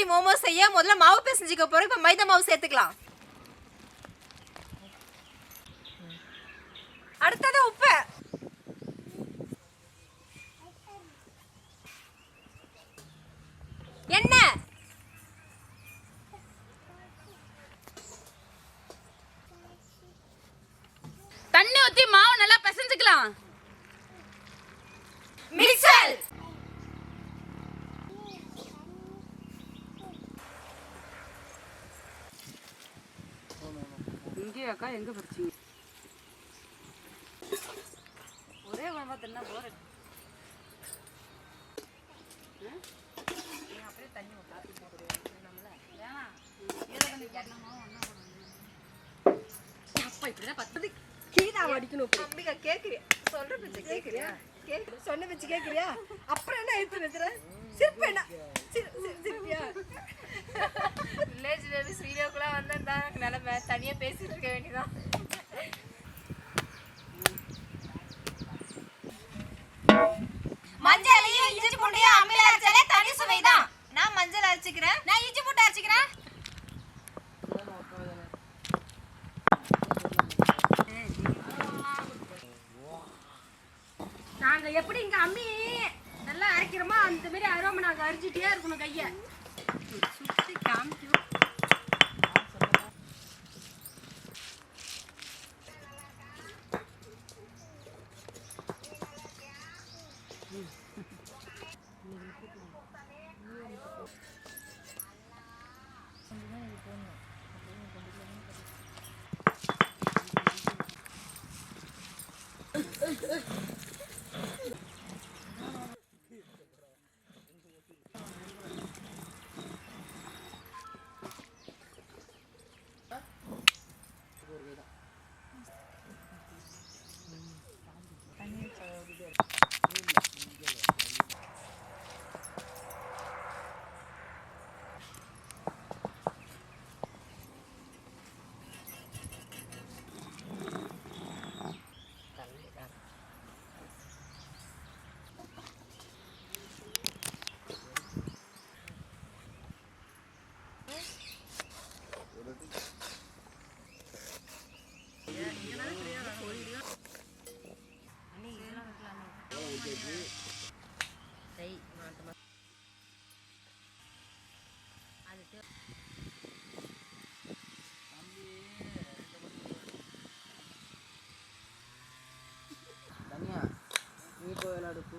ஆட்டுக்கறி மோமோ செய்ய முதல்ல மாவு பிசைஞ்சிக்க போறோம். இப்போ மைதா மாவு சேர்த்துக்கலாம். அடுத்தது உப்பு. எண்ணெய். தண்ணி ஊத்தி மாவு நல்லா பிசைஞ்சுக்கலாம். அக்கா எங்க படிச்சீங்க? ஒரே குழம்பா தின்னா போற அப்பா இப்படிதான் பத்து கீதா அடிக்கணும் கேக்குறியா? சொல்ற பேச்சு கேக்குறியா? கேக்குற சொன்ன வச்சு கேக்குறியா? அப்புறம் என்ன எடுத்து நிறுத்துற சிரிப்பேனா என்ன சிரி- சிரி- சிரிப்பியா? வில்லேஜ் பேபி வீடியோக்குள்ள வந்தா நிலைமை. தனியா பேசிட்டு இருக்க வேண்டியதான் அடுப்பு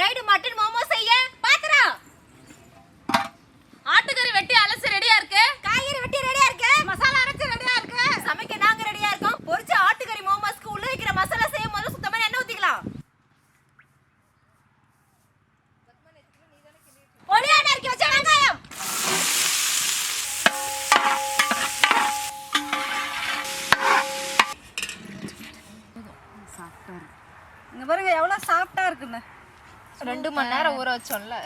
Fried mutton momo செய்ய. பாத்திரம் ஆட்டுக்கறி வெட்டி அலசி ரெடியா இருக்கு. காய்கறி வெட்டி ரெடியா இருக்கு. மசாலா அரைச்சு ரெடியா இருக்கு. சமைக்க நாங்க ரெடியா இருக்கோம். பொரிச்ச ஆட்டுக்கறி மோமோஸ்க்கு உள்ள வைக்கிற மசாலா செய்யும் போது சுத்தமா எண்ணெய் ஊத்திக்கலாம். பொடியான இருக்கு வச்ச வெங்காயம். இங்க பாருங்க எவ்வளவு சாஃப்டா இருக்குன்னு. ரெண்டு மணி நேரம் ஊற வச்சோம்ல.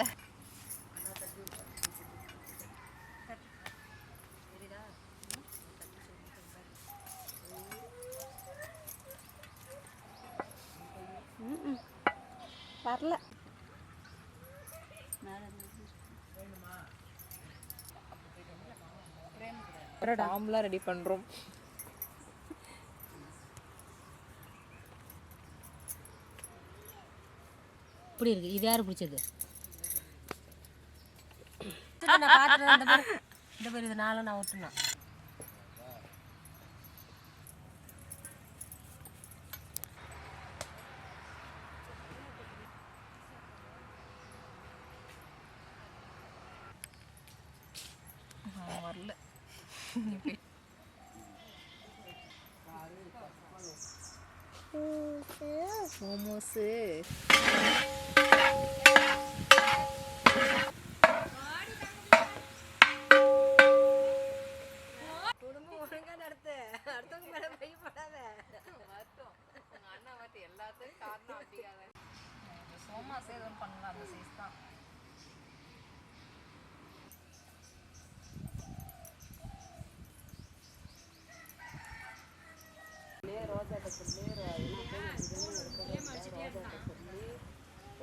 வரல. டாம்லாம் ரெடி பண்றோம். இப்படி இருக்கு? இது யாரு பிடிச்சது? நான் இந்த பேர் இந்த பேர் இது நாளும் நான் ஒட்டுனா வரல. மோமோஸு சோமாஸ் எதுவும் பண்ணலாம் அந்த சைஸ் தான்.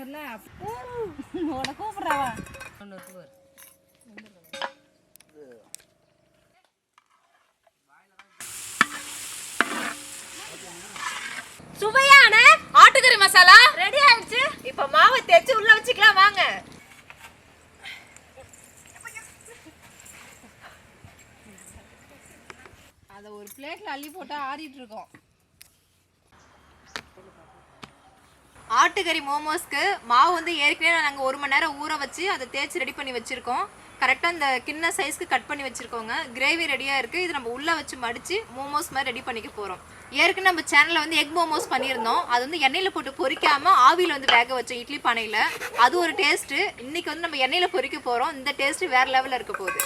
உன கூப்பிடுறாவா. சுவையான ஆட்டுக்கறி மசாலா ரெடி ஆயிடுச்சு. இப்ப மாவை தேய்ச்சி உள்ள வச்சுக்கலாம் வாங்க. அதை ஒரு பிளேட்ல அள்ளி போட்டா ஆறிட்டு இருக்கோம். ஆட்டுக்கறி மோமோஸ்க்கு மாவு வந்து ஏற்கனவே நாங்கள் ஒரு மணி நேரம் ஊற வச்சு அதை தேய்ச்சி ரெடி பண்ணி வச்சுருக்கோம். கரெக்டாக அந்த கிண்ண சைஸ்க்கு கட் பண்ணி வச்சுருக்கோங்க. கிரேவி ரெடியாக இருக்குது இது நம்ம உள்ளே வச்சு மடித்து மோமோஸ் மாதிரி ரெடி பண்ணிக்க போகிறோம் ஏற்கனவே நம்ம சேனலில் வந்து எக் மோமோஸ் பண்ணியிருந்தோம். அது வந்து எண்ணெயில் போட்டு பொரிக்காமல் ஆவியில் வந்து வேக வச்சோம் இட்லி பானையில். அது ஒரு டேஸ்ட்டு இன்றைக்கி வந்து நம்ம எண்ணெயில் பொறிக்க போகிறோம் இந்த டேஸ்ட்டு வேறு லெவலில் இருக்க போகுது.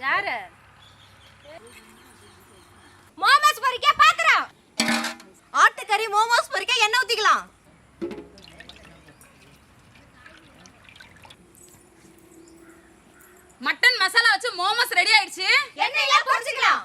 யாரு மோமோஸ் பொரிக்க பாத்திரம் ஆட்டுக்கறி மோமோஸ் பொரிக்க எண்ணெய் ஊத்திக்கலாம் மட்டன் மசாலா வச்சு மோமோஸ் ரெடி ஆயிடுச்சு எண்ணெயில பொரிச்சுக்கலாம்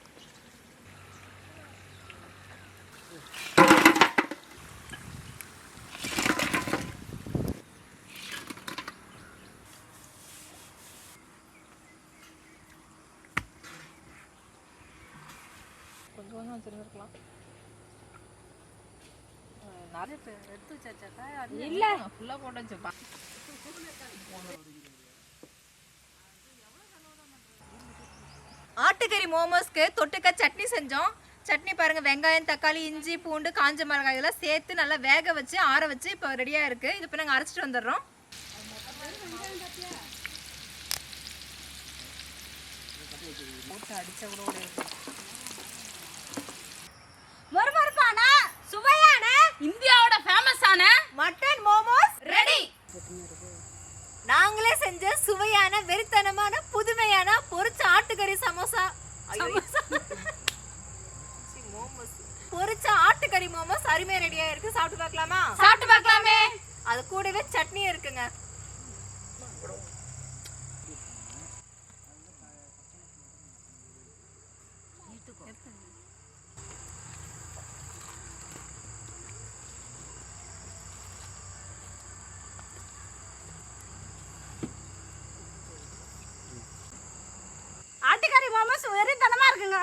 கொஞ்சம் வச்சிருந்துருக்கலாம் நிறைய எடுத்து வச்சாக்கா இல்ல. ஃபுல்லா போட்டு வச்சுப்பா ஆட்டுக்கறி மோமோஸ்க்கு தொட்டுக்க சட்னி செஞ்சோம். சட்னி பாருங்க வெங்காயம் தக்காளி இஞ்சி பூண்டு காஞ்ச மிளகாய் இதெல்லாம் சேர்த்து நல்லா வேக வச்சு ஆற வச்சு இப்போ ரெடியா இருக்கு. இது இப்போ நாங்கள் அரைச்சிட்டு வந்துடுறோம். மறுமறுப்பான சுவையான இந்தியாவோட ஃபேமஸான மட்டன் மோமோஸ் ரெடி நாங்களே செஞ்ச சுவையான வெறித்தனமான புதுமையான பொரிச்ச ஆட்டுக்கறி சமோசா ஐயோ. சி, மோமோஸ் பொரிச்ச ஆட்டுக்கறி மோமோஸ் அருமையா ரெடியா இருக்கு சாப்பிட்டு பார்க்கலாமா சாப்பிட்டு பார்க்கலாமே அது கூடவே சட்னி இருக்குங்க ஆட்டுக்கறி மோமோஸ் வெறித்தனமா இருக்குங்க.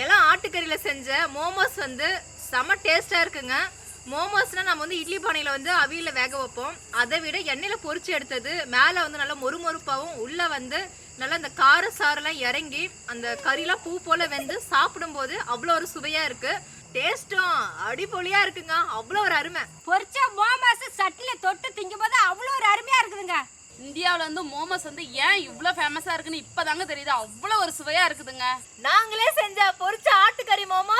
எல்லாம் ஆட்டுக்கறியில செஞ்ச மோமோஸ் வந்து செம டேஸ்டா இருக்குங்க. மோமோஸ்னா நம்ம வந்து இட்லி பானையில வந்து அவியில வேக வைப்போம். அதை விட எண்ணெயில பொரிச்சு எடுத்தது மேல வந்து நல்லா மொறுமொறுப்பாவும் உள்ள வந்து நல்லா அந்த கார சாரெல்லாம் இறங்கி அந்த கறிலாம் பூ போல வெந்து சாப்பிடும்போது அவ்வளோ ஒரு சுவையா இருக்கு. டேஸ்டும் அடிப்பொலியா இருக்குங்க. அவ்வளோ ஒரு அருமை. பொரிச்ச மோமோஸ் சட்டில தொட்டு திங்கும்போது அவ்வளோ ஒரு அருமையா இருக்குதுங்க. இந்தியாவில் வந்து மோமோஸ் வந்து ஏன் இவ்ளோ ஃபேமஸாக இருக்குன்னு இப்பதாங்க தெரியுது. அவ்வளோ ஒரு சுவையா இருக்குதுங்க. நாங்களே செஞ்ச பொரிச்ச ஆட்டுக்கறி மோமோ